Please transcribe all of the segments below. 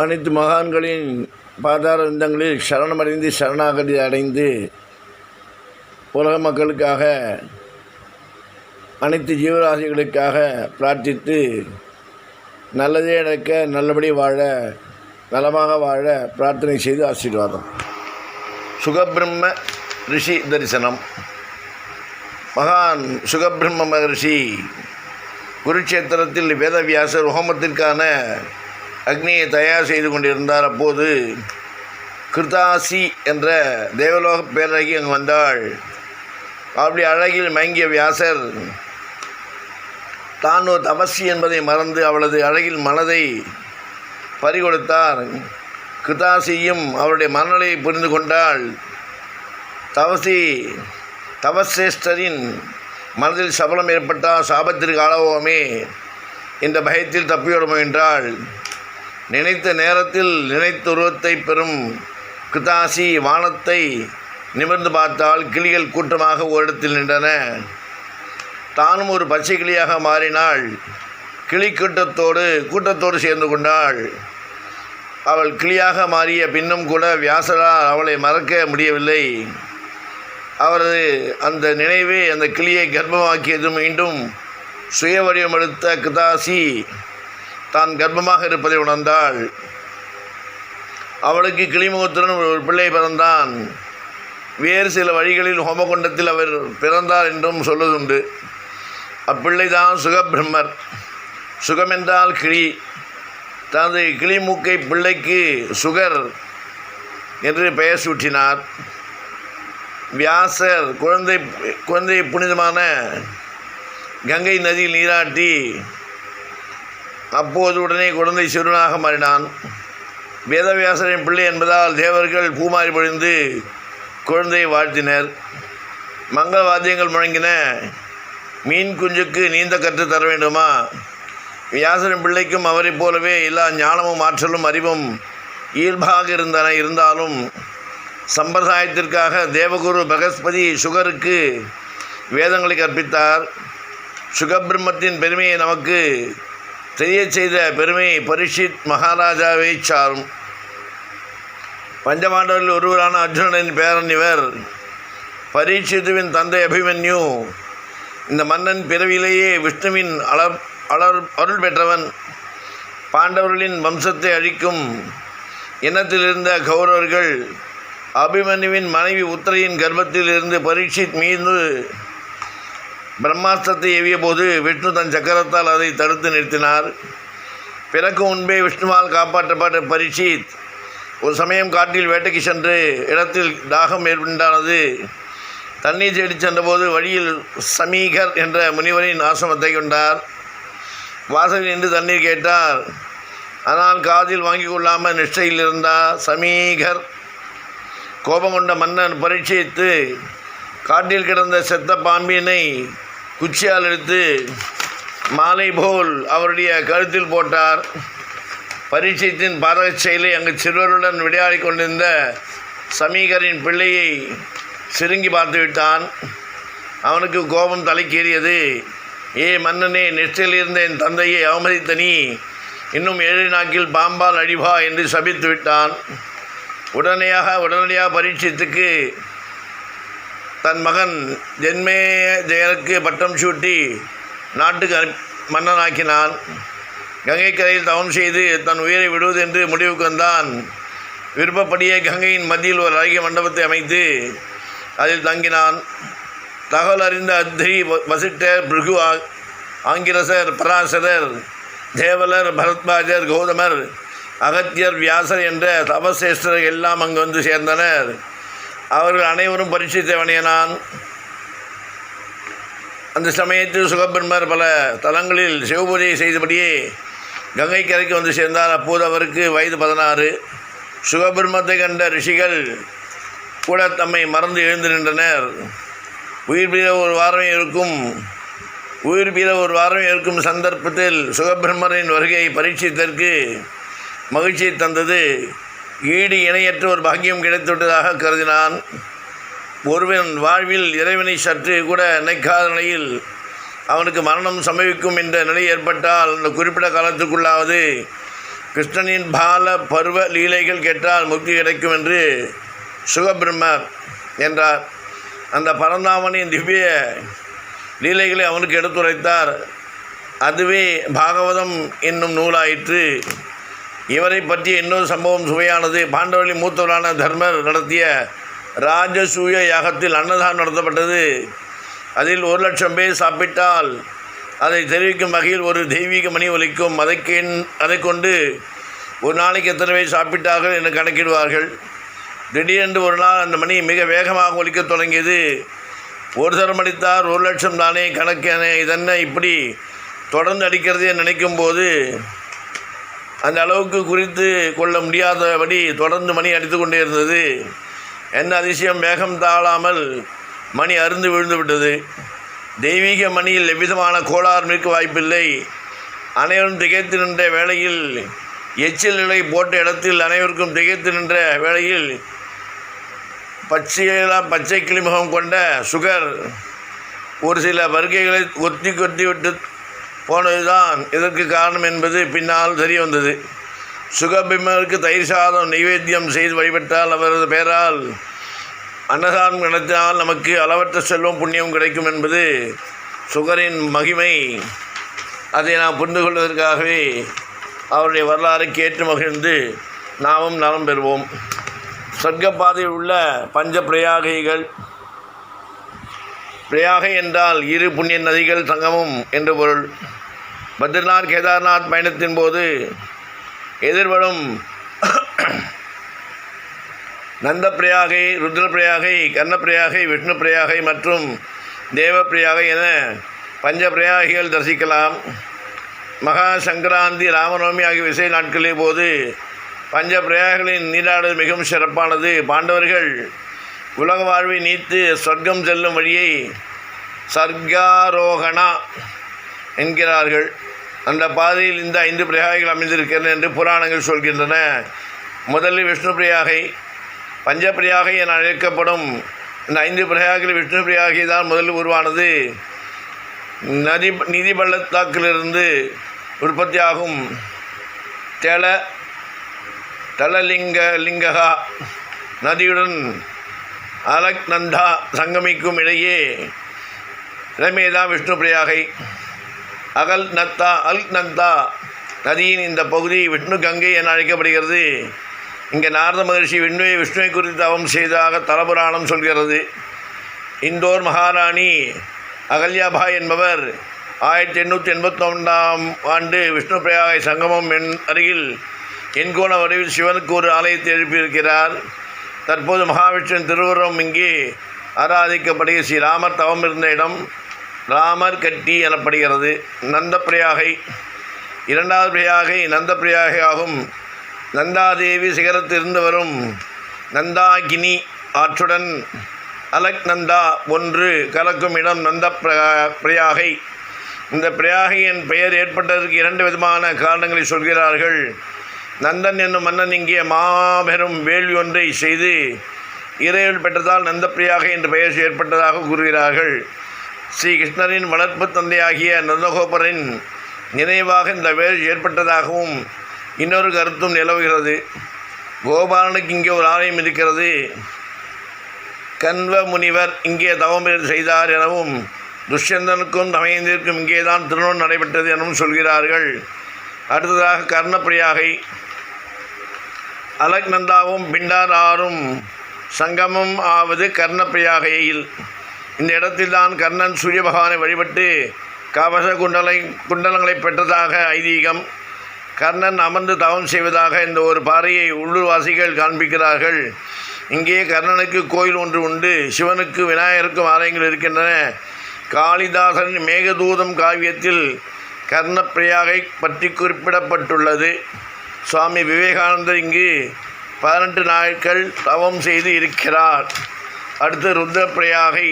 அனைத்து மகான்களின் பாதார விந்தங்களில் சரணமடைந்து சரணாகதி அடைந்து உலக மக்களுக்காக அனைத்து ஜீவராசிகளுக்காக பிரார்த்தித்து நல்லதே நடக்க நல்லபடி வாழ நலமாக வாழ பிரார்த்தனை செய்து ஆசீர்வாதம். சுகபிரம்ம ரிஷி தரிசனம். மகான் சுகபிரம்ம மகரிஷி குருட்சேத்திரத்தில் வேதவியாசர் ஹோமத்திற்கான அக்னியை தயார் செய்து கொண்டிருந்தார். அப்போது கிருதாசி என்ற தேவலோக பேரழகி அங்கு வந்தாள். அப்படி அழகில் மயங்கிய வியாசர் தான் ஒரு தபசி என்பதை மறந்து அவளது அழகில் மனதை பறிகொடுத்தார். கிருதாசியும் அவருடைய மனநிலையை புரிந்து கொண்டாள். தவசி தவசேஷ்டரின் மனதில் சபலம் ஏற்பட்டால் சாபத்திற்கு ஆளவோமே இந்த பயத்தில் தப்பியோட முயன்றாள் நினைத்த நேரத்தில் நினைத்த உருவத்தை பெறும் கிருதாசி வானத்தை நிமிர்ந்து பார்த்தால் கிளிகள் கூட்டமாக ஒரு இடத்தில் நின்றன. தானும் ஒரு பச்சை கிளியாக மாறினாள். கிளி கூட்டத்தோடு கூட்டத்தோடு சேர்ந்து கொண்டாள். அவள் கிளியாக மாறிய பின்னும் கூட வியாசரால் அவளை மறக்க முடியவில்லை. அவரது அந்த நினைவே அந்த கிளியை கர்ப்பமாக்கியது மீண்டும் சுய வடிவமெடுத்த கிருதாசி தான் கர்ப்பமாக இருப்பதை உணர்ந்தாள். அவளுக்கு கிளிமுகத்துடன் ஒரு பிள்ளை பிறந்தான். வேறு சில வழிகளில் ஹோமகுண்டத்தில் அவர் பிறந்தார் என்றும் சொல்லுதுண்டு. அப்பிள்ளைதான் சுகபிரம்மர். சுகமென்றால் கிளி. தனது கிளிமூக்கை பிள்ளைக்கு சுகர் என்று பெயர் சூட்டினார். வியாசர் குழந்தை குழந்தை புனிதமான கங்கை நதியில் நீராட்டி அப்போது உடனே குழந்தை சிறுவனாக மாறினான். வேதவியாசரின் பிள்ளை என்பதால் தேவர்கள் பூமாரி பொழிந்து குழந்தையை வாழ்த்தினர். மங்கள வாத்தியங்கள் முழங்கின மீன் குஞ்சுக்கு நீந்த கற்று தர வேண்டுமா? வியாசரின் பிள்ளைக்கும் அவரைப் போலவே எல்லா ஞானமும் ஆற்றலும் அறிவும் இயல்பாக இருந்தன இருந்தாலும் சம்பிரதாயத்திற்காக தேவகுரு பகஸ்பதி சுகருக்கு வேதங்களை கற்பித்தார். சுகபிரம்மத்தின் பெருமையை நமக்கு தெரிய செய்த பெருமை பரிஷித் மகாராஜாவை சாரும். பஞ்சமாண்டவர்கள் ஒருவரான அர்ஜுனனின் பேரன் இவர். பரீட்சித்துவின் தந்தை அபிமன்யு இந்த மன்னன் பிறவிலேயே விஷ்ணுவின் அலர் அளர் அருள் பெற்றவன். பாண்டவர்களின் வம்சத்தை அழிக்கும் இனத்திலிருந்த கௌரவர்கள் அபிமன்யுவின் மனைவி உத்தரையின் கர்ப்பத்தில் இருந்து பரீட்சித் மீது பிரம்மாஸ்திரத்தை ஏவிய போது விஷ்ணு தன் சக்கரத்தால் அதை தடுத்து நிறுத்தினார். பிறக்கும் முன்பே விஷ்ணுவால் காப்பாற்றப்பட்ட பரீட்சித் ஒரு சமயம் காட்டில் வேட்டைக்கு சென்று இடத்தில் தாகம் ஏற்பட்டானது. தண்ணீர் தேடி சென்றபோது வழியில் சமீகர் என்ற முனிவரின் ஆசிரமத்தை கொண்டார். வாசலில் நின்று தண்ணீர் கேட்டார். ஆனால் காதில் வாங்கி கொள்ளாமல் நிஷ்டையில் இருந்தார் சமீகர். கோபம் கொண்ட மன்னன் பரீட்சித்து காட்டில் கிடந்த செத்த பாம்பினை குச்சியால் எடுத்து மாலை போல் அவருடைய கழுத்தில் போட்டார். பரீட்சத்தின் பாதக செயலை அங்கு சிறுவருடன் விளையாடி கொண்டிருந்த சமீகரின் பிள்ளையை சிறுங்கி பார்த்து விட்டான். அவனுக்கு கோபம் தலைக்கேறியது ஏ மன்னனே நெற்றிலிருந்த என் தந்தையை அவமதித்த நீ இன்னும் ஏழு நாக்கில் பாம்பால் அழிவா என்று சபித்து விட்டான். உடனடியாக உடனடியாக பரீட்சத்துக்கு தன் மகன் ஜென்மே ஜெயலுக்கு பட்டம் சூட்டி நாட்டுக்கு அனு மன்னனாக்கினான். கங்கை கரையில் தவம் செய்து தன் உயிரை விடுவது என்று முடிவுக்கு வந்தான். விருப்பப்படியே கங்கையின் மத்தியில் ஒரு அழகிய மண்டபத்தை அமைத்து அதில் தங்கினான். தகவல் அறிந்த அத்ரி வ- வசிட்டர் பிருகு ஆங்கிரசர் பராசரர் தேவலர் பரத்வாஜர் கௌதமர் அகத்தியர் வியாசர் என்ற தபசேஷ்டர்கள் எல்லாம் அங்கு வந்து சேர்ந்தனர். அவர்கள் அனைவரும் பரீட்சித்தை வணியனான் அந்த சமயத்தில் சுகபிரமர் பல தலங்களில் சிவபூஜை செய்தபடியே கங்கை கரைக்கு வந்து சேர்ந்தார். அப்போது அவருக்கு வயது பதினாறு. சுகபிரமத்தை கண்ட ரிஷிகள் கூட தம்மை மறந்து எழுந்து நின்றனர். உயிர் பீர ஒரு வாரம் இருக்கும். உயிர் பீர ஒரு வாரம் இருக்கும் சந்தர்ப்பத்தில் சுகபிரமரின் வருகை பரீட்சித்தற்கு மகிழ்ச்சியை தந்தது. ஈடு இணையற்ற ஒரு பாக்கியம் கிடைத்துவிட்டதாக கருதினான். ஒருவன் வாழ்வில் இறைவனை சற்று கூட நினைக்காத நிலையில் அவனுக்கு மரணம் சம்பவிக்கும் என்ற நிலை ஏற்பட்டால் அந்த குறிப்பிட்ட காலத்துக்குள்ளாவது கிருஷ்ணனின் பால பருவ லீலைகள் கேட்டால் முக்தி கிடைக்கும் என்று சுகபிரம்மர் என்றார். அந்த பரந்தாமனின் திவ்ய லீலைகளை அவனுக்கு எடுத்துரைத்தார். அதுவே பாகவதம் என்னும் நூலாயிற்று. இவரை பற்றிய இன்னொரு சம்பவம் சுவையானது. பாண்டவலி மூத்தவரான தர்மர் நடத்திய ராஜசூய யாகத்தில் அன்னதானம் நடத்தப்பட்டது. அதில் ஒரு லட்சம் பேர் சாப்பிட்டால் அதை தெரிவிக்கும் வகையில் ஒரு தெய்வீக மணி ஒலிக்கும். அதை அதை கொண்டு ஒரு நாளைக்கு எத்தனை பேர் சாப்பிட்டார்கள் என்று கணக்கிடுவார்கள். திடீரென்று ஒரு நாள் அந்த மணி மிக வேகமாக ஒலிக்கத் தொடங்கியது. ஒரு தரம் அடித்தார் ஒரு லட்சம் தானே கணக்கு இதென்ன இப்படி தொடர்ந்து அடிக்கிறதே நினைக்கும் போது அந்த அளவுக்கு குறித்து கொள்ள முடியாதபடி தொடர்ந்து மணி அடித்து கொண்டே இருந்தது. என்ன அதிசயம் வேகம் தாழாமல் மணி அருந்து விழுந்து விட்டது. தெய்வீக மணியில் எவ்விதமான கோளாறு இருக்க வாய்ப்பில்லை. அனைவரும் திகைத்து நின்ற வேளையில் எச்சில் நிலை போட்ட இடத்தில் அனைவருக்கும் திகைத்து நின்ற வேளையில் பச்சையெல்லாம் பச்சை கிளிமுகம் கொண்ட சுகர் ஒரு சில வருகைகளை ஒத்தி கொத்தி விட்டு போனதுதான் இதற்கு காரணம் என்பது பின்னால் தெரிய வந்தது சுகபிம்மருக்கு தயிர் சாதம் நைவேத்தியம் செய்து வழிபட்டால் அவரது பெயரால் அன்னதானம் நடத்தினால் நமக்கு அளவற்ற செல்வம் புண்ணியம் கிடைக்கும் என்பது சுகரின் மகிமை. அதை நாம் புரிந்து கொள்வதற்காகவே அவருடைய வரலாறை கேட்டு மகிழ்ந்து நாமும் நலம் பெறுவோம். சொர்க்கப்பாதையில் உள்ள பஞ்ச பிரயாகைகள் பிரயாகை என்றால் இரு புண்ணிய நதிகள் சங்கமம் என்று பொருள். பத்ரிநாத் கேதார்நாத் பயணத்தின் போது எதிர்வரும் நந்தப்பிரயாகை ருத்ரப்பிரயாகை கர்ணப்பிரயாகை விஷ்ணு பிரயாகை மற்றும் தேவப்பிரயாகை என பஞ்ச பிரயாகிகள் தரிசிக்கலாம். மகா சங்கராந்தி ராமநவமி ஆகிய விசை நாட்களின் போது பஞ்ச பிரயாகங்களின் நீராடல் மிகவும் சிறப்பானது. பாண்டவர்கள் உலக வாழ்வை நீத்து சொர்க்கம் செல்லும் வழியை சர்க்காரோகணா என்கிறார்கள். அந்த பாதையில் இந்த ஐந்து பிரயாகைகள் அமைந்திருக்கின்றன என்று புராணங்கள் சொல்கின்றன. முதலில் விஷ்ணு பிரயாகை பஞ்சப்பிரயாகை என அழைக்கப்படும் இந்த ஐந்து பிரயாகில் விஷ்ணு பிரயாகை தான் முதலில் உருவானது. நதி நிதி பள்ளத்தாக்கிலிருந்து உற்பத்தியாகும் தெல தலலிங்க லிங்ககா நதியுடன் அலக்நந்தா சங்கமிக்கும் இடையே இடமேதான் விஷ்ணு பிரயாகை. அகல் நத்தா அல் நந்தா. நதியின் இந்த பகுதி விஷ்ணு கங்கை என அழைக்கப்படுகிறது. இங்கே நாரத மகர்ஷி விண்ணுவை விஷ்ணுவை குறித்து தவம் செய்ததாக தலபுராணம் சொல்கிறது. இந்தோர் மகாராணி அகல்யாபாய் என்பவர் ஆயிரத்தி எண்ணூற்றி எண்பத்தொன்றாம் ஆண்டு விஷ்ணு பிரயாகை சங்கமம் என் அருகில் எண்கோண வடிவில் சிவனுக்கு ஒரு ஆலயத்தை எழுப்பியிருக்கிறார். தற்போது மகாவிஷ்ணுவின் திருவுருவம் இங்கே ஆராதிக்கப்படுகிற ஸ்ரீராமர் தவம் இருந்த இடம். ராமர் கட்டி எனப்படுகிறது. நந்தப்பிரயாகை இரண்டாவது பிரயாகை நந்தப்பிரயாகை ஆகும். நந்தாதேவி சிகரத்திலிருந்து வரும் நந்தாகினி ஆற்றுடன் அலக்நந்தா ஒன்று கலக்கும் இடம் நந்த பிரயாகை இந்த பிரயாகையின் பெயர் ஏற்பட்டதற்கு இரண்டு விதமான காரணங்களை சொல்கிறார்கள். நந்தன் என்னும் மன்னன் இங்கே மாபெரும் வேள்வி ஒன்றை செய்து இறைவன் பெற்றதால் நந்தப்பிரியாக என்ற பெயர் ஏற்பட்டதாக கூறுகிறார்கள். ஸ்ரீ கிருஷ்ணரின் வளர்ப்பு தந்தையாகிய நந்தகோபரின் நினைவாக இந்த வேல் ஏற்பட்டதாகவும் இன்னொரு கருத்தும் நிலவுகிறது. கோபாலனுக்கு இங்கே ஒரு ஆலயம் இருக்கிறது. கண்வ முனிவர் இங்கே தவம் செய்தார் எனவும் துஷ்யந்தனுக்கும் தமயந்திற்கும் இங்கே தான் திருமணம் நடைபெற்றது எனவும் சொல்கிறார்கள். அடுத்ததாக கர்ணப்பிரியாகை அலக்நந்தாவும் பிண்டாராரும் சங்கமம் ஆவது கர்ணப்பிரியாகையில் இந்த இடத்தில்தான் கர்ணன் சூரிய பகவானை வழிபட்டு கவச குண்டலை குண்டலங்களை பெற்றதாக ஐதீகம். கர்ணன் அமர்ந்து தவம் செய்வதாக இந்த ஒரு பாறையை உள்ளூர்வாசிகள் காண்பிக்கிறார்கள். இங்கே கர்ணனுக்கு கோயில் ஒன்று உண்டு. சிவனுக்கு விநாயகருக்கும் ஆலயங்கள் இருக்கின்றன. காளிதாசன் மேகதூதம் காவியத்தில் கர்ணப்பிரியாகை பற்றி குறிப்பிடப்பட்டுள்ளது. சுவாமி விவேகானந்தர் இங்கு பதினெட்டு நாட்கள் தவம் செய்து இருக்கிறார். அடுத்து ருத்ரப்பிரயாகை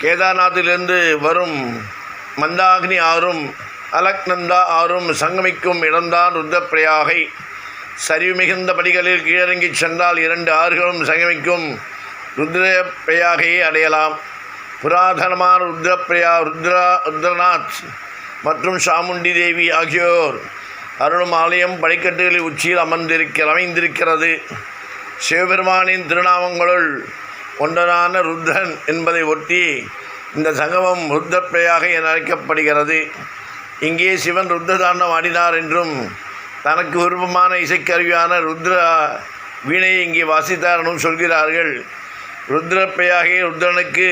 கேதார்நாத்திலிருந்து வரும் மந்தாகினி ஆறும் அலக்நந்தா ஆறும் சங்கமிக்கும் இடம்தான் ருத்ரப்பிரயாகை. சரிவு மிகுந்த படிகளில் கீழறங்கி சென்றால் இரண்டு ஆறுகளும் சங்கமிக்கும் ருத்ரப்பிரயாகையை அடையலாம். புராதனமான ருத்ரப்பிரயா ருத்ரா ருத்ரநாத் மற்றும் சாமுண்டி தேவி ஆகியோர் அருளும் ஆலயம் படிக்கட்டுகளில் உச்சியில் அமர்ந்திருக்க அமைந்திருக்கிறது. சிவபெருமானின் திருநாமங்களுள் ஒன்றனான ருத்ரன் என்பதை ஒட்டி இந்த சங்கமம் ருத்ரப்பிரையாக என அழைக்கப்படுகிறது. இங்கே சிவன் ருத்ரதாண்டம் ஆடினார் என்றும் தனக்கு விருப்பமான இசைக்கருவியான ருத்ர வீணையை இங்கே வாசித்தார் எனவும் சொல்கிறார்கள். ருத்ரப்பையாகிய ருத்ரனுக்கு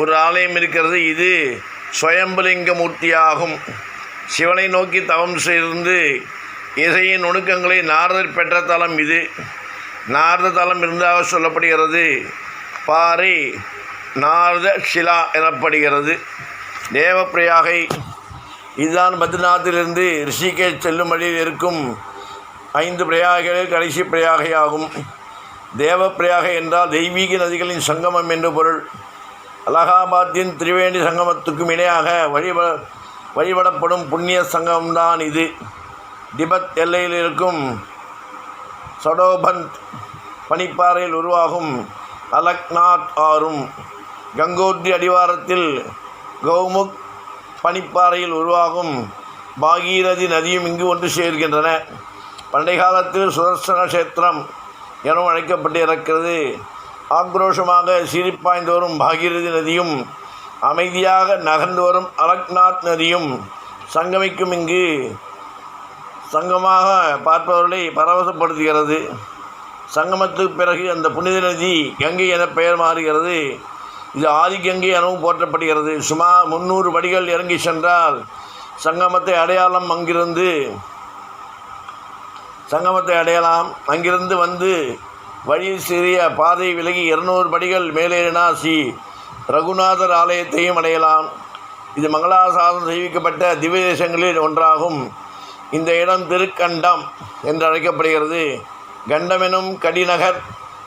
ஒரு ஆலயம் இருக்கிறது. இது சுயம்புலிங்க மூர்த்தியாகும். சிவனை நோக்கி தவம் செய்திருந்து இசையின் நுணுக்கங்களை நாரதர் பெற்ற தலம் இது. நாரத தலம் இருந்தாக சொல்லப்படுகிறது. பாறை நாரத ஷிலா எனப்படுகிறது. தேவப்பிரயாகை இதுதான் பத்ரிநாத்திலிருந்து ரிஷிகேஷ் செல்லும் வழியில் இருக்கும் ஐந்து பிரயாகைகளில் கடைசி பிரயாகை ஆகும் தேவப்பிரயாகை என்றால் தெய்வீக நதிகளின் சங்கமம் என்று பொருள். அலகாபாத்தின் திரிவேணி சங்கமத்துக்கும் இணையாக வழிப வழிபடப்படும் புண்ணிய சங்கம்தான் இது. திபெத் எல்லையில் இருக்கும் சடோபந்த் பனிப்பாறையில் உருவாகும் அலக்நாத் ஆறும் கங்கோத்ரி அடிவாரத்தில் கௌமுக் பனிப்பாறையில் உருவாகும் பாகீரதி நதியும் இங்கு ஒன்று சேர்கின்றன. பண்டை காலத்தில் சுதர்சன கஷேத்திரம் எனவும் அழைக்கப்பட்டு இருக்கிறது ஆக்ரோஷமாக சீரிப்பாய்ந்து வரும் பாகீரதி நதியும் அமைதியாக நகர்ந்து வரும் அலக்நாத் நதியும் சங்கமிக்கும் இங்கு சங்கமாக பார்ப்பவர்களை பரவசப்படுத்துகிறது. சங்கமத்துக்கு பிறகு அந்த புனித நதி கங்கை என பெயர் மாறுகிறது. இது ஆதிகங்கை எனவும் போற்றப்படுகிறது. சுமார் முந்நூறு படிகள் இறங்கி சென்றால் சங்கமத்தை அடையாளம் அங்கிருந்து சங்கமத்தை அடையலாம் அங்கிருந்து வந்து வழியில் சிறிய பாதை விலகி இருநூறு படிகள் மேலேறினா ஸ்ரீ ரகுநாதர் ஆலயத்தையும் அடையலாம். இது மங்களாசாசனம் செய்விக்கப்பட்ட திவ்ய தேசங்களில் ஒன்றாகும். இந்த இடம் திருக்கண்டம் என்று அழைக்கப்படுகிறது. கண்டமெனும் கடிநகர்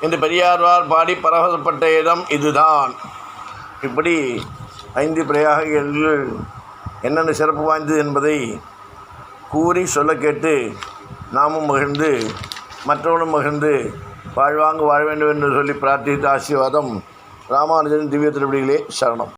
என்று பெரியார்வார் பாடி பரவசப்பட்ட இடம் இதுதான். இப்படி ஐந்து பிரயாகங்கள் என்னென்ன சிறப்பு வாய்ந்தது என்பதை கூறி சொல்ல கேட்டு நாமும் மகிழ்ந்து மற்றவர்களும் மகிழ்ந்து வாழ்வாங்கு வாழ வேண்டும் என்று சொல்லி பிரார்த்தித்த ஆசீர்வாதம் ராமானுஜன் திவ்ய திருப்படிகளே சரணம்.